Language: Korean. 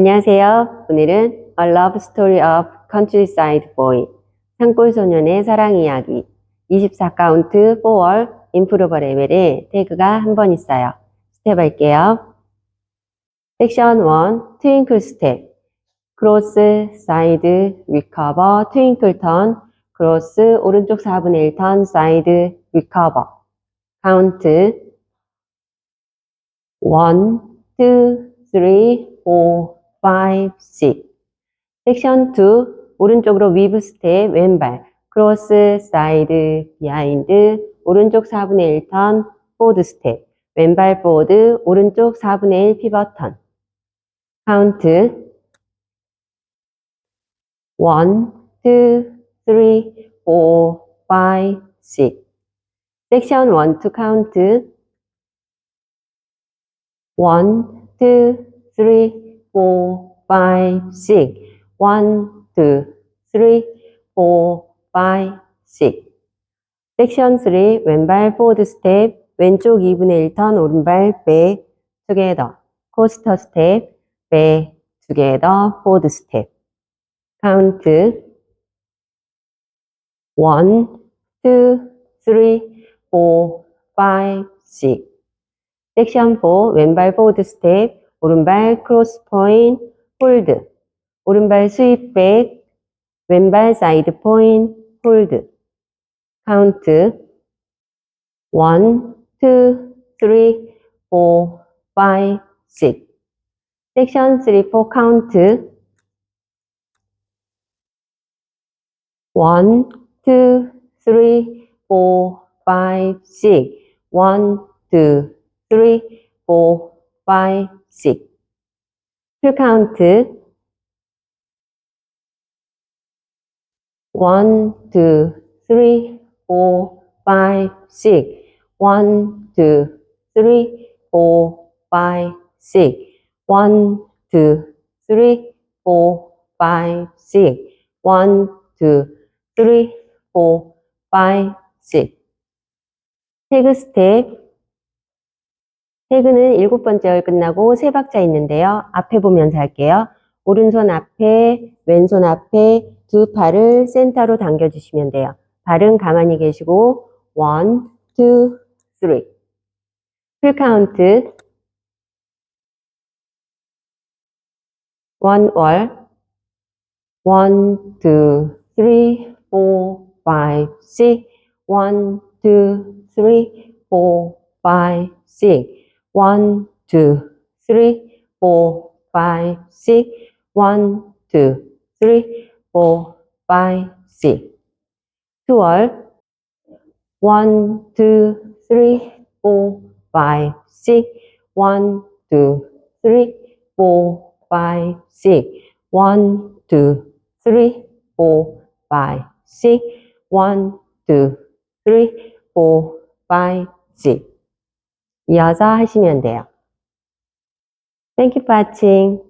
안녕하세요. 오늘은 A Love Story of Countryside Boy 산골 소년의 사랑 이야기 24카운트 4월 임프로버 레벨에 태그가 한 번 있어요. 스텝 할게요. 섹션 1 트윙클 스텝 크로스 사이드 리커버 트윙클 턴 크로스 오른쪽 4분의 1 턴 사이드 리커버 카운트 1 2 3 4 5, 6. 섹션 2, 오른쪽으로 위브 스텝, 왼발, 크로스, 사이드, 비하인드, 오른쪽 4분의 1 턴, 포드 스텝, 왼발 포드, 오른쪽 4분의 1 피벗 턴. 카운트 1, 2, 3, 4, 5, 6. 섹션 1 to 카운트 1, 2, three, four, five, six. One, two, three, four, five, six. 섹션 3, 왼발 포드 스텝, 왼쪽 2분의 1턴, 오른발 백, together. 코스터 스텝, 백, together, 포드 스텝. 카운트 1, 2, 3, 4, 5, 6. 섹션 4, 왼발 포드 스텝, 오른발 크로스 포인 홀드. 오른발 스윗 백 왼발 사이드 포인 홀드. 카운트. 1, 2, 3, 4, 5, 6 섹션 3, 4 카운트. 1, 2, 3, 4, 5, 6 1, 2, 3, 4, 5, 6풀 카운트 1, 2, 3, 4, 5, 6 1, 2, 3, 4, 5, 6 1, 2, 3, 4, 5, 6 1, 2, 3, 4, 5, 6 태그 스텝 태그는 일곱 번째 열 끝나고 세 박자 있는데요. 앞에 보면서 할게요. 오른손 앞에, 왼손 앞에 두 팔을 센터로 당겨주시면 돼요. 발은 가만히 계시고 원, 투, 쓰리. 풀 카운트 원 월, 원, 투, 쓰리, 포, 파이브, 식, 원, 투, 쓰리, 포, 파이브, 식. One, two, three, four, five, six. One, two, three, four, five, six. Twelve. One, two, three, four, five, six. One, two, three, four, five, six. One, two, three, four, five, six. One, two, three, four, five, six. 이어서 하시면 돼요. Thank you for watching.